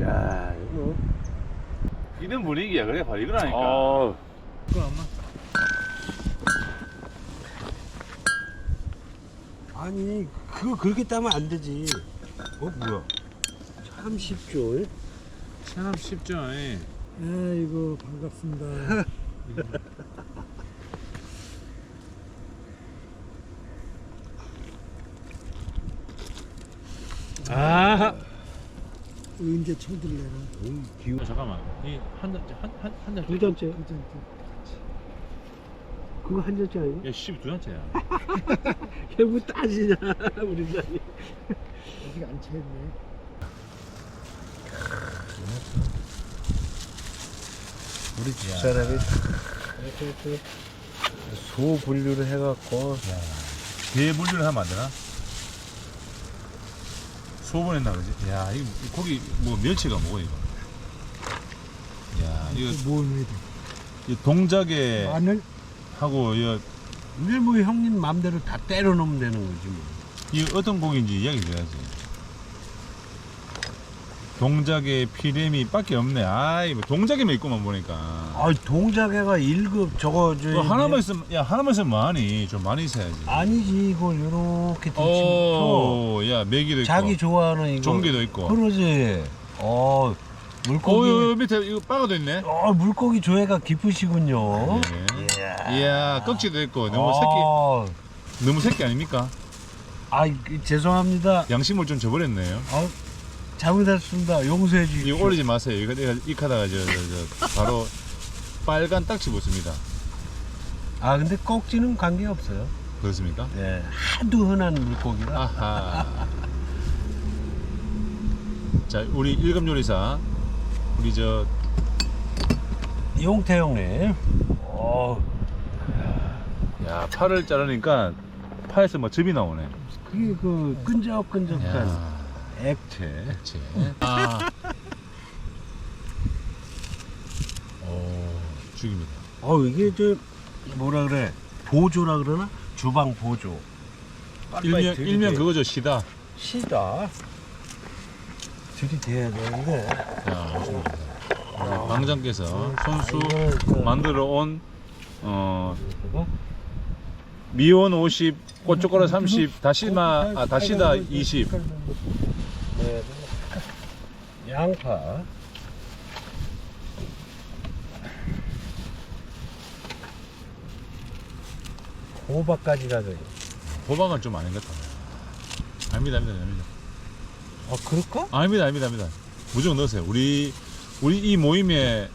야, 이거. 이런 분위기야 그래 바로 이거라니까 어, 그거 엄마 아니, 그거 그렇게 따면 안 되지. 어, 뭐야? 참 쉽죠. 예? 참 쉽죠 예. 아이고 반갑습니다. 아 언제 쳐들래라. 기우. 잠깐만 이한한한한잔 두 잔째. 그 전에 그거 한 잔째 아니야? 야, 씨, 두 잔째야. 결국 따지냐, 우리 사이. 아직 안 채했네. 우리 집사람이 이렇게 소 분류를 해갖고 대분류를 하면 안 되나? 소분했나 그지? 야, 이거 이 고기 뭐 멸치가 뭐고 이거? 야, 이거 뭘 해야 돼? 이 동작에 마늘 하고 이, 근데 뭐 형님 마음대로 다 때려 넣으면 되는 거지 뭐. 이 어떤 고기인지 이야기 줘야지. 동작에 피렘이 밖에 없네. 아이, 뭐 동작에만 있구만 보니까. 아 동작애가 1급 저거 저뭐 하나만 있으면 야 하나만 있으면 많이 좀 많이 있어야지. 아니지 이걸 요렇게 뒤집어 오, 야 메기도 있고. 자기 좋아하는 이거 종개도 있고. 그러지 어 어, 물고기 여기 밑에 이거 빠가도 있네. 어 물고기 조예가 깊으시군요 예. 이야, 꺽지도 있고 너무 어, 새끼 너무 새끼 아닙니까? 아 죄송합니다 양심을 좀 저버렸네요. 아, 잘못했습니다 용서해 이거 주십시오 올리지 마세요. 이거 내가 익하다가 저, 저, 저 바로 빨간 딱지 붙습니다. 아 근데 꼭지는 관계 없어요 그렇습니까? 네 하도 흔한 물고기라 아하. 자, 우리 일급 요리사 우리 저 용태 형님 어 야, 팔을 자르니까 파에서 뭐 즙이 나오네. 그게 그 끈적끈적한 야, 액체 그치. 아. 오, 죽입니다. 어 이게 저 뭐라 그래 보조라 그러나 주방 보조 일명 일명 그거죠 시다. 시다 들이대야 되는데 자, 좋습니다. 우리 방장께서 손수 이거는 저- 만들어 온 어? 미원 50, 고춧가루 30, 다시마 아 다시다 20. 네, 양파 호박까지 가져요 호박은 좀 아닌 것 같아요. 아닙니다, 아닙니다, 아닙니다. 아 그럴까? 아닙니다, 아닙니다, 아닙니다. 무조건 넣으세요. 우리 우리 이 모임에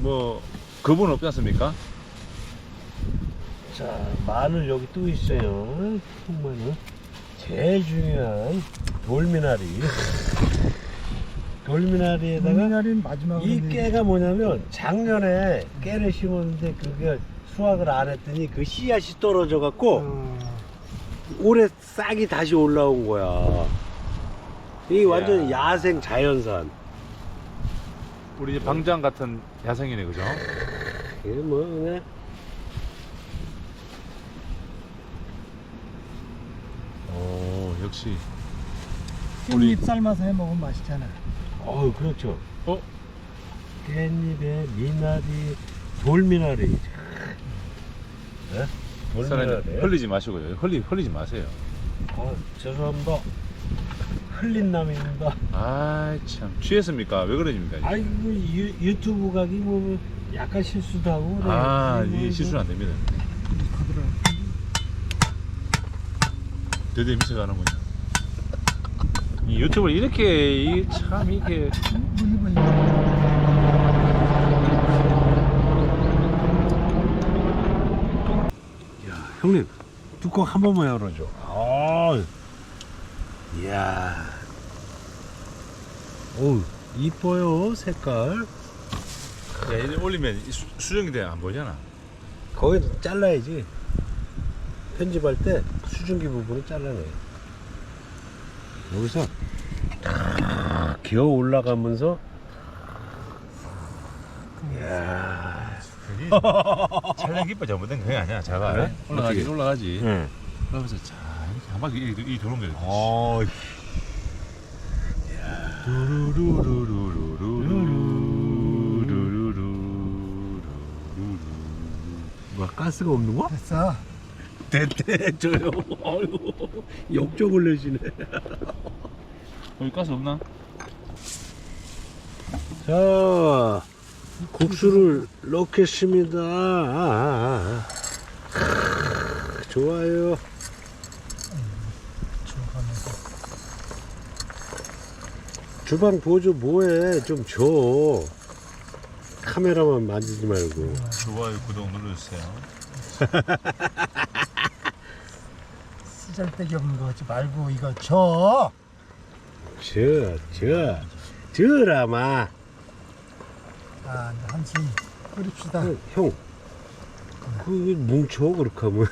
뭐 그분 없지 않습니까? 자 마늘 여기 또 있어요 통마늘 제일 중요한 돌미나리 돌미나리에다가 마지막으로 이 깨가 뭐냐면 작년에 깨를 심었는데 그게 수확을 안 했더니 그 씨앗이 떨어져 갖고 어, 올해 싹이 다시 올라온 거야. 이게 완전 야생 자연산. 우리 이제 방장 같은 야생이네, 그죠? 이게 뭐 그냥 오, 역시. 깻잎 삶아서 해 먹으면 맛있잖아. 어 그렇죠. 어? 깻잎에 미나리, 돌미나리. 네? 사장님 돌미나리. 흘리지 마시고요. 흘리 흘리지 마세요. 어, 죄송합니다. 흘린 남입니다. 아, 참 취했습니까? 왜 그러십니까? 이제? 아이고 유, 유튜브 가기 뭐 약간 실수도 하고 그래. 아, 뭐이 이거 실수는 안 됩니다. 가더라. 드디어 미쳐가는군요. 이 유튜브를 이렇게 이, 참 이게 야, 형님 뚜껑 한 번만 열어줘. 아, 이야, 오 이뻐요 색깔. 야, 이래 올리면 이 수, 수정이 돼안 보이잖아. 거기 잘라야지. 편집할 때 수증기 부분을 잘라내. 여기서 탁 기어 올라가면서 이야. 촬영 기법 잘못된 그게 아니야. 자가 그래? 올라가지 어떻게? 올라가지. 응. 그러면서 자 이렇게 한 바퀴 이, 이 도는 거야. 어, 뭐 가스가 없는 거? 됐어. 됐 대 저요. 아유 역적을 내시네. 여기 가스 없나? 자 국수를 넣겠습니다. 아, 크, 좋아요. 주방에서. 주방 보조 뭐해 좀 줘. 카메라만 만지지 말고. 좋아요 구독 눌러주세요 쓰잘데기 없는 거 하지 말고 이거 줘. 저, 저, 저라마. 아, 이제 한숨 끓입시다. 형, 형, 그 뭉쳐 그렇게 하면.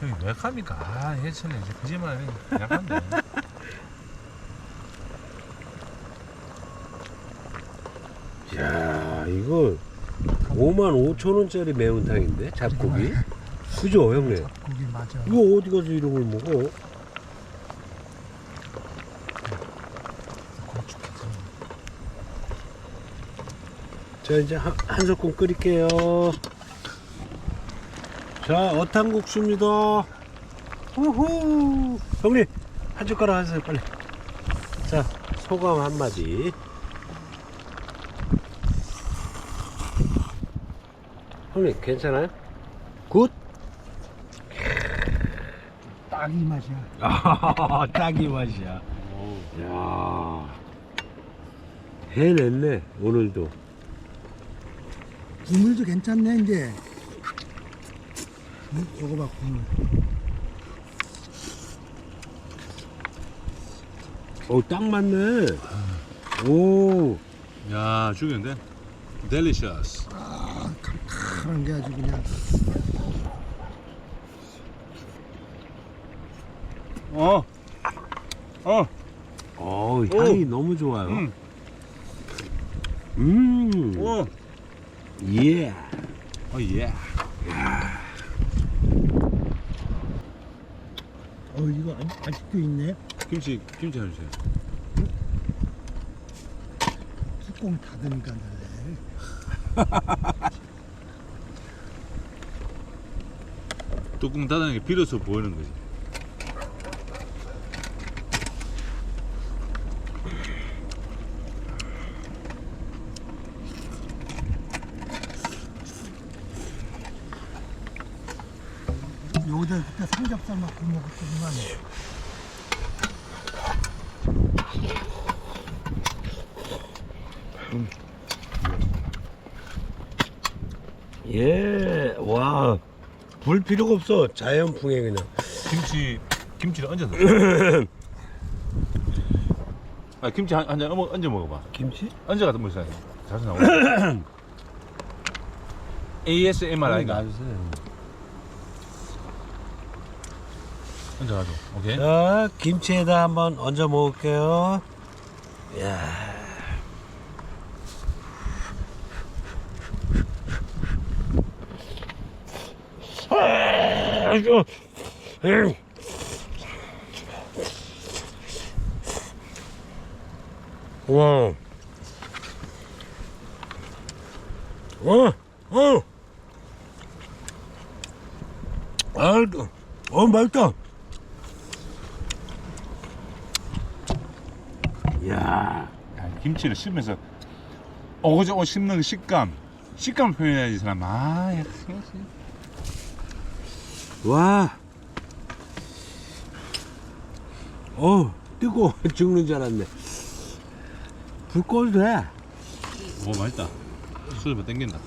형이 왜 갑니까? 아 예전에 이제 거짓말 약한데 야, 이거 5만 5천 원짜리 매운탕인데 잡고기. 그죠, 형님? 고기 맞아. 이거 어디 가서 이런 걸 먹어? 자, 이제 한, 한 소끔 끓일게요. 자, 어탕국수입니다. 후후. 형님, 한 젓가락 하세요, 빨리. 자, 소감 한마디. 형님, 괜찮아요? 굿? 딱 이 맛이야. 아, 딱이 맛이야. 야 해냈네, 오늘도. 국물도 괜찮네 이제. 응? 요거 봐 국물. 어, 딱 맞네. 오, 야 죽였는데 델리셔스 그런 게 아주 그냥. 어 어. 어, 향이 너무 좋아요. 음. 음, 어. 예. 어 예. 어 이거 아직, 아직도 있네. 김치 김치 해주세요. 뚜껑 닫으니까 달래. 뚜껑 닫아는 게 비로소 보이는 거지. 요들 그때 삼겹살 먹고 먹었더니만. 예, 와. 불 필요가 없어. 자연풍에 그냥. 김치 김치를 얹어서. 아 김치 한 잔 얹어 먹어봐. 김치? 얹어 갖다 먹어야 자주 나오고. ASMR 아이가 놔주세요. 얹어 가지고. 오케이. 자, 김치에다 한번 얹어 먹을게요. 야. 와. 와, 어. 아이고, 어, 맛있다. 이야. 야, 김치를 씹으면서 오고저고 씹는 그 식감. 식감을 표현해야지 이 사람. 아, 야, 와. 어, 뜨거워. 죽는 줄 알았네. 불 꺼도 돼. 오 맛있다. 술좀 땡긴다.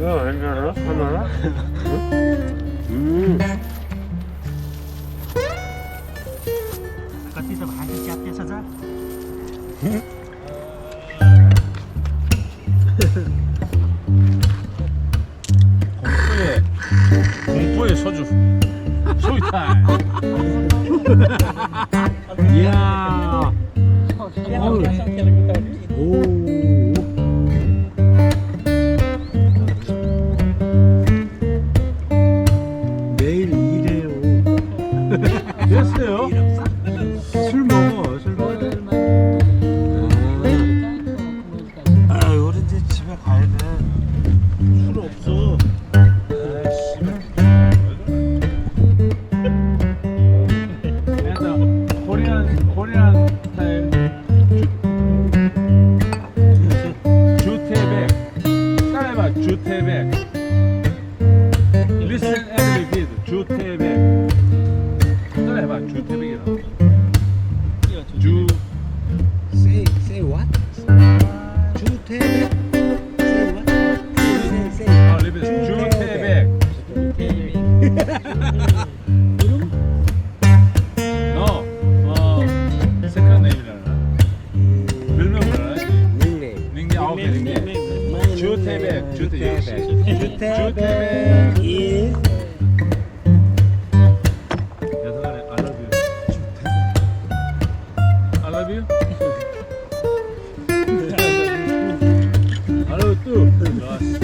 야, 괜찮아? 하나? 음. 어디서 맛있게 앞에서 자. 공포의 공포의 소주. 소이타임. 이야. 오. 너 어, you too